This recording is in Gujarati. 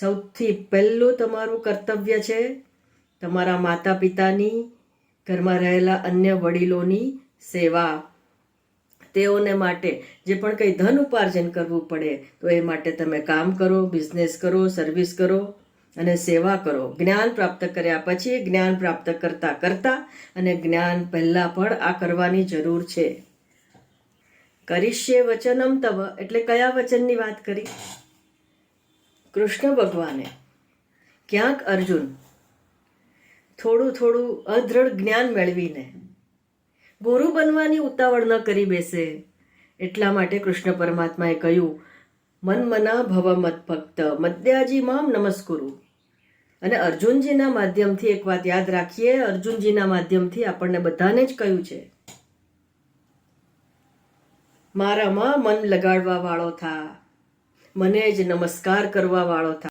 સૌથી પહેલું તમારું કર્તવ્ય છે તમારા માતા પિતાની ઘરમાં રહેલા અન્ય વડીલોની સેવા. તેઓને માટે જે પણ કંઈ ધન ઉપાર્જન કરવું પડે, તો એ માટે તમે કામ કરો બિઝનેસ કરો સર્વિસ કરો અને સેવા કરો. જ્ઞાન પ્રાપ્ત કર્યા પછી જ્ઞાન પ્રાપ્ત કરતા કરતા અને જ્ઞાન પહેલાં પણ આ કરવાની જરૂર છે. કરીશ્ય વચનમ તવ. એટલે કયા વચનની વાત કરી? કૃષ્ણ ભગવાને. ક્યાંક અર્જુન, થોડું થોડું અદ્રઢ જ્ઞાન મેળવીને ગુરુ બનવાની ઉતાવળ ન કરી બેસે, એટલા માટે કૃષ્ણ પરમાત્માએ કહ્યું મન મના ભવ મત ભક્ત મદ્યાજી મામ નમસ્કુરુ. અને અર્જુનજીના માધ્યમથી એક વાત યાદ રાખીએ, અર્જુનજીના માધ્યમથી આપણને બધાને જ કહ્યું છે. મારામાં મન લગાડવા વાળો થા મને જ નમસ્કાર કરવા વાળો થા.